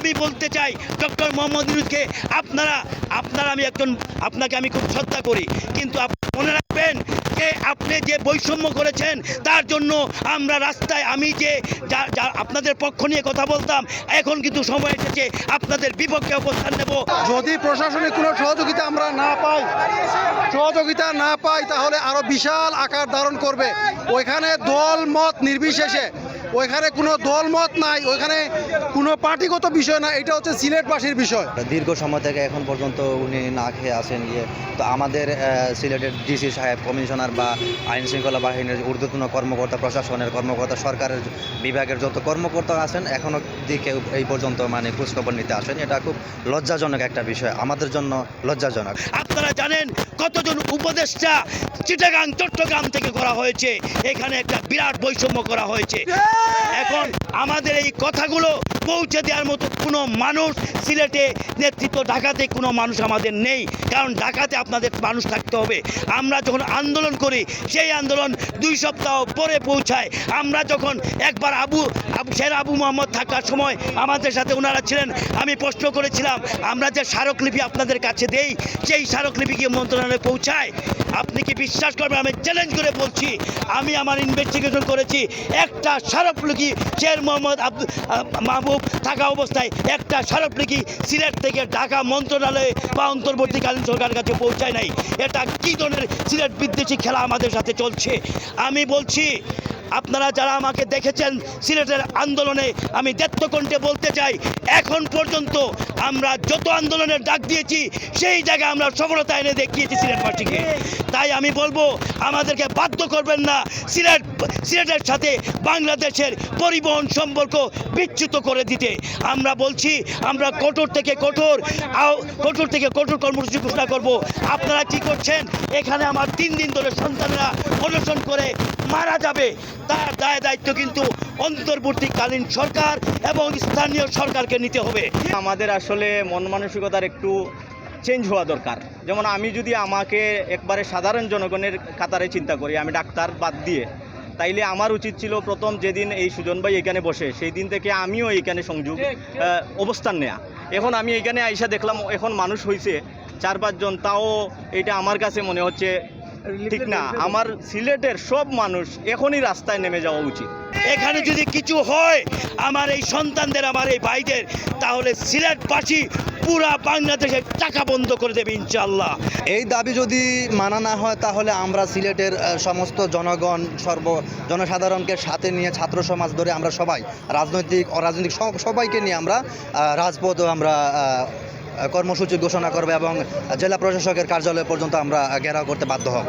আমি বলতে চাই, ডক্টর মোহাম্মদ ইউনুসকে আপনারা আপনারা আমি একজন, আপনাকে আমি খুব শ্রদ্ধা করি, কিন্তু মনে রাখবেন যে আপনি যে বৈষম্য করেছেন, তার জন্য আমরা রাস্তায় আমি যে আপনাদের পক্ষ নিয়ে কথা বলতাম, এখন কিন্তু সময় এসেছে, আপনাদের বিপক্ষে অবস্থান নেব। যদি প্রশাসনিক কোনো সহযোগিতা আমরা না পাই, সহযোগিতা না পাই, তাহলে আরও বিশাল আকার ধারণ করবে। ওইখানে দল মত নির্বিশেষে ওইখানে কোনো দল মত নাই ওইখানে কোনো পার্টিগত বিষয় না এটা হচ্ছে সিলেটবাসীর বিষয়। দীর্ঘ সময় থেকে এখন পর্যন্ত উনি না খেয়ে আসেন গিয়ে তো আমাদের সিলেটের ডিসি সাহেব কমিশনার বা আইন শৃঙ্খলা বাহিনীর ঊর্ধ্বতন কর্মকর্তা প্রশাসনের কর্মকর্তা সরকারের বিভাগের যত কর্মকর্তা আছেন এখনও দিকে এই পর্যন্ত মানে খোঁজখবর নিতে আসেন। এটা খুব লজ্জাজনক একটা বিষয় আমাদের জন্য লজ্জাজনক। আপনারা জানেন কতজন উপদেষ্টা চিটাগাং চট্টগ্রাম থেকে করা হয়েছে এখানে একটা বিরাট বৈষম্য করা হয়েছে। এখন আমাদের এই কথাগুলো পৌঁছে দেওয়ার মতো কোনো মানুষ সিলেটে নেতৃত্ব ঢাকাতে কোনো মানুষ আমাদের নেই। কারণ ঢাকাতে আপনাদের মানুষ থাকতে হবে। আমরা যখন আন্দোলন করি, সেই আন্দোলন দুই সপ্তাহ পরে পৌঁছায়। আমরা যখন একবার আবু শের আবু মোহাম্মদ থাকার সময় আমাদের সাথে ওনারা ছিলেন, আমি প্রশ্ন করেছিলাম, আমরা যে স্মারকলিপি আপনাদের কাছে দেই, সেই স্মারকলিপি কি মন্ত্রণালয়ে পৌঁছায়। আপনি কি বিশ্বাস করবেন? আমি চ্যালেঞ্জ করে বলছি, আমি আমার ইনভেস্টিগেশন করেছি, একটা স্মারকলিপি শের মোহাম্মদ আব্দুল মাহবুব থাকা অবস্থায় একটা স্মারকলিপি সিলেট থেকে ঢাকা মন্ত্রণালয়ে বা অন্তর্বর্তীকালীন সরকারের কাছে পৌঁছায় নাই। এটা কী ধরনের সিলেট বিদ্বেষী খেলা আমাদের সাথে চলছে? আমি বলছি, আপনারা যারা আমাকে দেখেছেন সিলেটের আন্দোলনে, আমি দেত্তকণ্ঠে বলতে চাই, এখন পর্যন্ত আমরা যত আন্দোলনের ডাক দিয়েছি, সেই জায়গায় আমরা সফলতা এনে দেখিয়েছি সিলেটবাসীকে। তাই আমি বলব, আমাদেরকে বাধ্য করবেন না। সিলেট, সিলেটের সাথে বাংলাদেশের পরিবহন সম্পর্ক বিচ্যুত করে দিতে। আমরা বলছি, আমরা কঠোর থেকে কঠোর কঠোর থেকে কঠোর কর্মসূচি ঘোষণা করব। আপনারা কি করছেন? এখানে আমার তিন দিন ধরে সন্তানরা অনশন করে মারা যাবে। তার দায় দায়িত্ব কিন্তু অন্তর্বর্তীকালীন সরকার এবং স্থানীয় সরকারকে নিতে হবে। আমাদের আসলে মন মানসিকতার একটু চেঞ্জ হওয়া দরকার। যেমন আমি যদি আমাকে একবারে সাধারণ জনগণের কাতারে চিন্তা করি আমি ডাক্তার বাদ দিয়ে তাইলে আমার উচিত ছিল প্রথম যেদিন এই সুজন ভাই এখানে বসে সেই দিন থেকে আমিও এইখানে সংযোগ অবস্থান নেয়া। এখন আমি এখানে আইসা দেখলাম এখন মানুষ হয়েছে চার পাঁচজন তাও এটা আমার কাছে মনে হচ্ছে ঠিক না আমার সিলেটের সব মানুষ এখনই রাস্তায় নেমে যাওয়া উচিত। এখানে যদি কিছু হয় আমার এই সন্তানদের আমার এই ভাইদের তাহলে সিলেটবাসী পুরা বাংলাদেশের টাকা বন্ধ করে দেবে ইনশাল্লাহ এই দাবি যদি মানা না হয় তাহলে আমরা সিলেটের সমস্ত জনগণ সর্ব জনসাধারণকে সাথে নিয়ে ছাত্র সমাজ ধরে আমরা সবাই রাজনৈতিক অরাজনৈতিক সবাইকে নিয়ে আমরা রাজপথ আমরা কর্মসূচি ঘোষণা করবে এবং জেলা প্রশাসকের কার্যালয় পর্যন্ত আমরা ঘেরাও করতে বাধ্য হব।